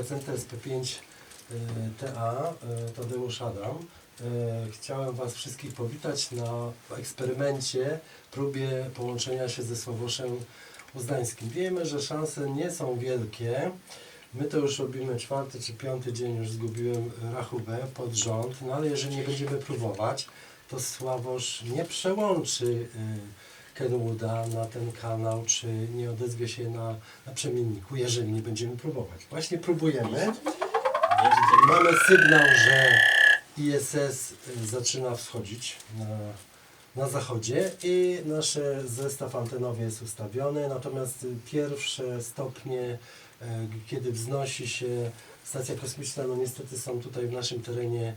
Jacenta SP5 e, TA e, Tadeusz Adam. E, Chciałem Was wszystkich powitać na eksperymencie, próbie połączenia się ze Sławoszem Uzdańskim. Wiemy, że szanse nie są wielkie. My to już robimy czwarty czy piąty dzień, już zgubiłem rachubę pod rząd, no ale jeżeli nie będziemy próbować, to Sławosz nie przełączy Kenwooda na ten kanał, czy nie odezwie się na, na przemienniku, jeżeli nie będziemy próbować. Właśnie próbujemy. Mamy sygnał, że ISS zaczyna wschodzić na, na zachodzie i nasz zestaw antenowy jest ustawiony, natomiast pierwsze stopnie, y, kiedy wznosi się stacja kosmiczna, no niestety są tutaj w naszym terenie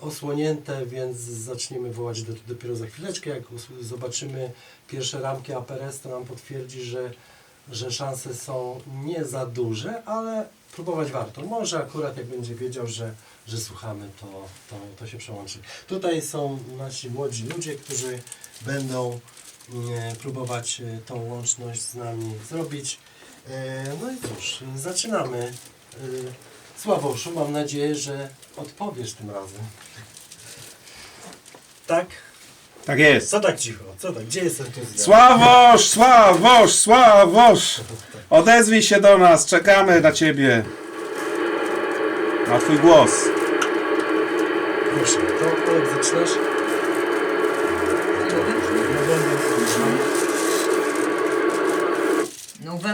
osłonięte, więc zaczniemy wołać do, dopiero za chwileczkę. Jak zobaczymy pierwsze ramki APRS, to nam potwierdzi, że, że szanse są nie za duże, ale próbować warto. Może akurat jak będzie wiedział, że, że słuchamy, to, to, to się przełączy. Tutaj są nasi młodzi ludzie, którzy będą e, próbować e, tą łączność z nami zrobić. E, No i cóż, zaczynamy. Sławoszu, mam nadzieję, że odpowiesz tym razem. Tak? Tak jest. Co tak cicho? Co tak? Gdzie jest entuzjazm? Sławosz, Sławosz, Sławosz! Odezwij się do nas, czekamy na ciebie. Na twój głos. Proszę, to, jak zaczynasz?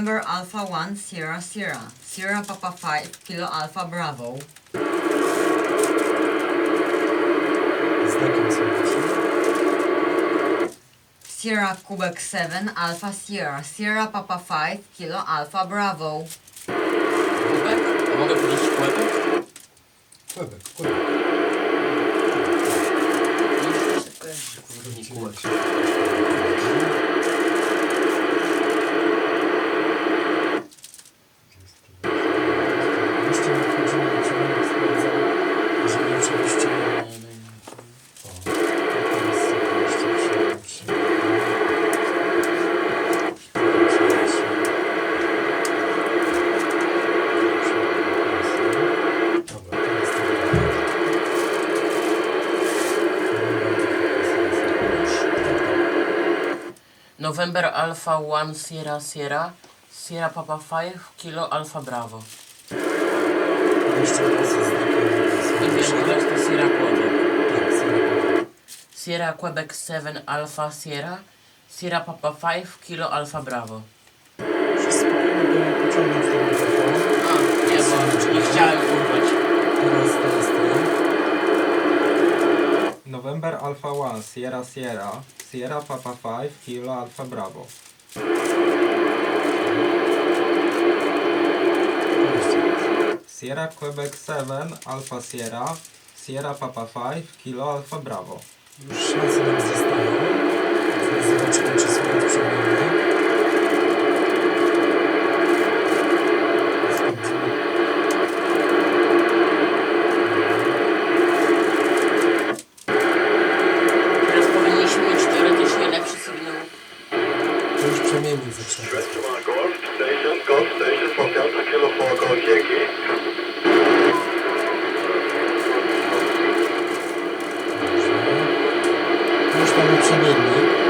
November Alpha 1 Sierra Sierra Sierra Papa 5 Kilo Alpha Bravo Znakiem. Sierra Quebec 7 Alpha Sierra Sierra Papa 5 Kilo Alpha Bravo Quebec? A mogę powiedzieć Quebec. Jeszcze November Alpha 1 Sierra Sierra Sierra Papa 5 Kilo Alpha Bravo. Jeszcze raz jest I wiem, że to Sierra Quebec. Tak, Sierra. Quebec 7 Alpha Sierra Sierra Papa 5 Kilo Alpha Bravo. Spokojnie go pociągnąć do mikrofonu. A, nie, bo nie chciałem urwać. Teraz, teraz, teraz. November Alpha 1 Sierra Sierra Sierra Papa 5 Kilo Alpha Bravo Sierra Quebec 7 Alpha Sierra Sierra Papa 5 Kilo Alpha Bravo Już szanse nam zostają. Zobaczymy, czy słychać przemiany. Już mamy przemiennik. Ja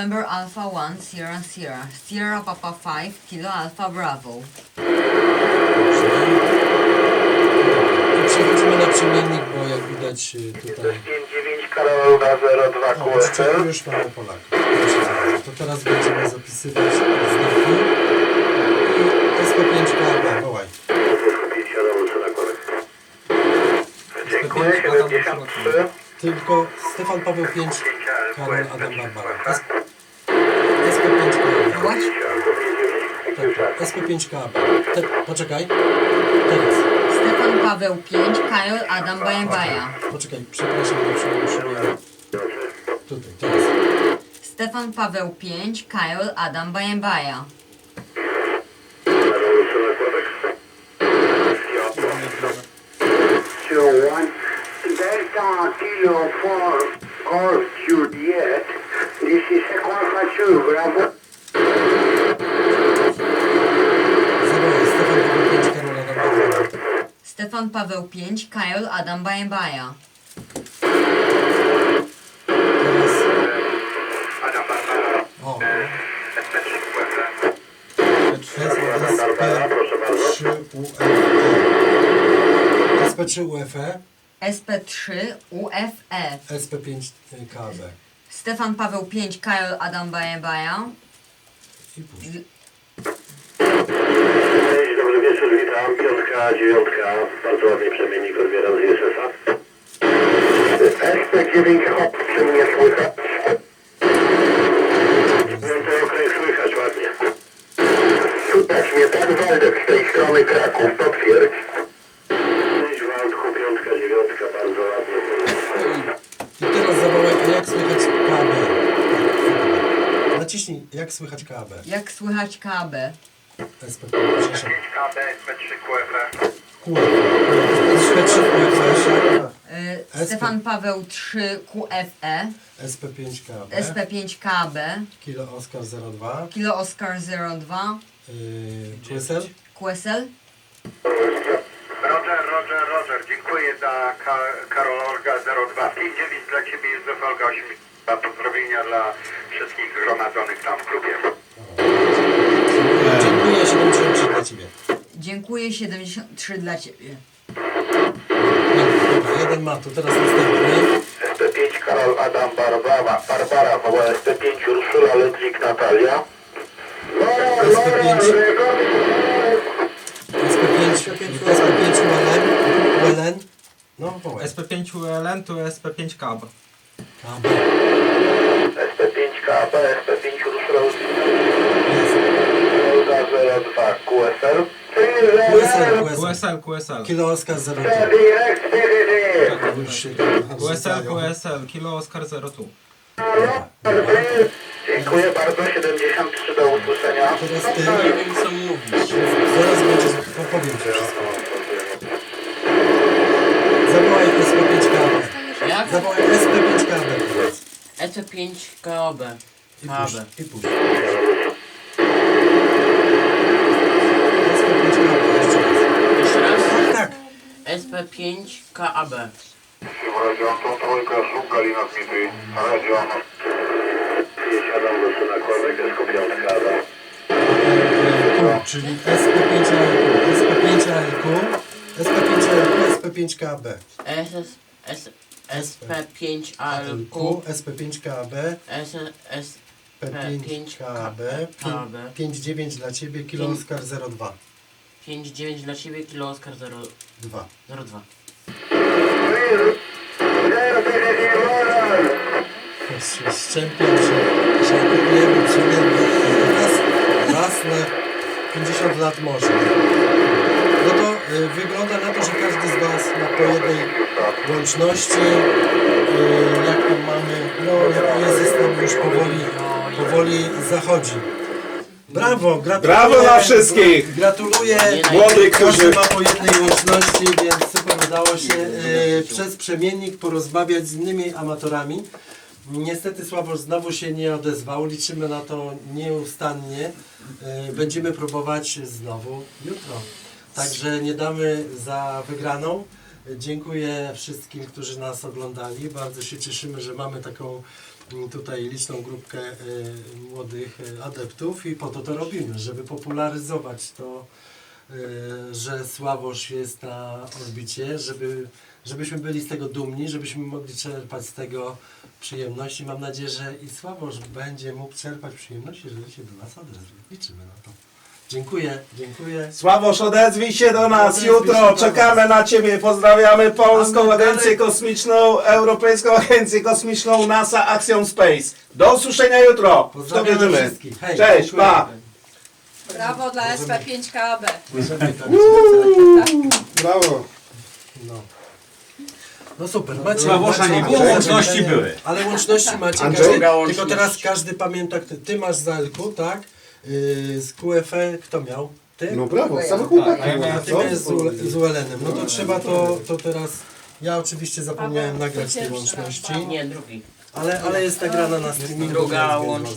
November Alpha 1 Sierra Sierra Sierra Papa 5 Kilo Alpha Bravo przechodzimy na przemiennik, bo jak widać y, tutaj... 59 Karolna 02 O, jeszcze QSL. już mamy Polaka. Proszę bardzo. To teraz będziemy zapisywać znaki. I SP5 KLB, wołaj. Dziękuję, 73. Tylko Stefan Paweł 5, Karol Adam Barbara. S- SP5 KLB. What? Tak, SP5 KLB. Te, poczekaj. Teraz. Stefan Paweł 5 Karol Adam Baja Baja Poczekaj, przepraszam, bo przełączyłem. tutaj, teraz. Stefan Paweł 5, Kyle Adam Bajembaja. Kilo 1. Delta Kilo 4 Golf Juliet. This is Equalfa 2, Bravo. Zawołaj, Stefan Paweł 5, Karola Dambara. Stefan Paweł 5, Kyle Adam Bajembaja. O, Proszę bardzo. SP3 UFE, SP3 UFE. SP5 KB. Stefan Paweł 5, Kyle Adam Bajembaja. I. Cześć, dobry wieczór, witam. Piątka, dziewiątka. Bardzo ładnie przemiennik odbieram z ISS-a. SP9 hop, czy mnie słychać? Piąty okres słychać ładnie. Słychać mnie pan Waldek z tej strony Kraków, potwierdź. Cześć Waldku, piątka, dziewiątka, bardzo ładnie. I teraz zawołaj, a jak słychać? Naciśnij, jak słychać KB. Jak słychać KB? SP5, przepraszam. KB, SP3 QFE. SP3 UFE, Y, Stefan Paweł 3, QFE. SP5 KB, SP5 KB. Kilo Oscar 02, Kilo Oscar 02. yy, QSL, QSL. Roger, Roger, Roger. Dziękuję za Ka- Karol Olga 02. 59 dla Ciebie jest Olga 8. Pozdrowienia dla wszystkich zgromadzonych tam w klubie. dziękuję, 73 dla Ciebie. Dziękuję 73 dla Ciebie. Dobra, jeden ma tu, teraz następny. SP5 Karol Adam Barbara, Barbara woła SP5 Urszula Ludwik Natalia. SP5, SP5, SP5 ULN, ULN, no wołaj. SP5 ULN to SP5 KAB. KB, SP5 KB, SP5 Urszula Ludwik jest. Olga 02 QSL. QSL, QSL, QSL. Kilo Oscar 02. Już się tam QSL. QSL, Kilo Oscar 02. Dziękuję bardzo, 73 do usłyszenia. Teraz Ty, Nie wiem co mówisz. zaraz będziesz, powiem Ci wszystko. Zawołaj SP5 KB. Jak? Zawołaj SP5 KB. powiedz. SP5 KOB. I KB. puść, i puść. SP5 KB, jeszcze raz. Jeszcze raz? Tak. SP5 KAB. Region to trójka, szum Galina Dmitry. Region. Siadam do syna Kłębek, jest piątka, Adam. Tu, czyli SP5 ALQ, SP5 ALQ, SP5 ALQ, SP5 KB. SS, S, SP5 ALQ. ALQ, SP5 KB, S, S, P5 KB, KB. 59 dla Ciebie, kilo Pięć- Oscar 02. 59 dla Ciebie, kilo Oscar 0, 2. 02. Szczępiam się, żartujemy, przyjemnie. Raz, raz na 50 lat może. No to y, wygląda na to, że każdy z Was ma po jednej łączności. Y, jak tam mamy, no jest tam już powoli, powoli zachodzi. Brawo, gratuluję. Brawo dla wszystkich! Gratuluję. Młodych, Każdy którzy... ma po jednej łączności, więc super udało się e, przez przemiennik porozmawiać z innymi amatorami. Niestety Sławosz znowu się nie odezwał, liczymy na to nieustannie. E, będziemy próbować znowu jutro. Także nie damy za wygraną. Dziękuję wszystkim, którzy nas oglądali. Bardzo się cieszymy, że mamy taką mm, tutaj liczną grupkę e, młodych e, adeptów i po to to robimy, żeby popularyzować to, e, że Sławosz jest na orbicie, żeby, żebyśmy byli z tego dumni, żebyśmy mogli czerpać z tego przyjemności. Mam nadzieję, że i Sławosz będzie mógł czerpać przyjemności, jeżeli się do nas odezwie. Liczymy na to. Dziękuję, dziękuję. Sławosz, odezwij się do nas Odezwij jutro. Czekamy na Ciebie. Pozdrawiamy Polską Agencję Kosmiczną, Europejską Agencję Kosmiczną, NASA Action Space. Do usłyszenia jutro. Pozdrawiamy wszystkich. Hej, Cześć, dziękuję. pa. Brawo dla SP5 KAB. Możemy tak Brawo. No. No super, macie. Sławosza nie było, łączności były. Ale łączności macie. Każdy, tylko teraz każdy pamięta, kto- ty masz z Elku, tak? Yy, z QFE kto miał? Ty? No brawo, same Tak, chłopaki. a ja ty miałeś z, z ULN-em. No to trzeba to, to teraz. Ja oczywiście zapomniałem nagrać tej łączności. Nie, drugi. ale, ale jest nagrana na streamingu. Druga więc łączność.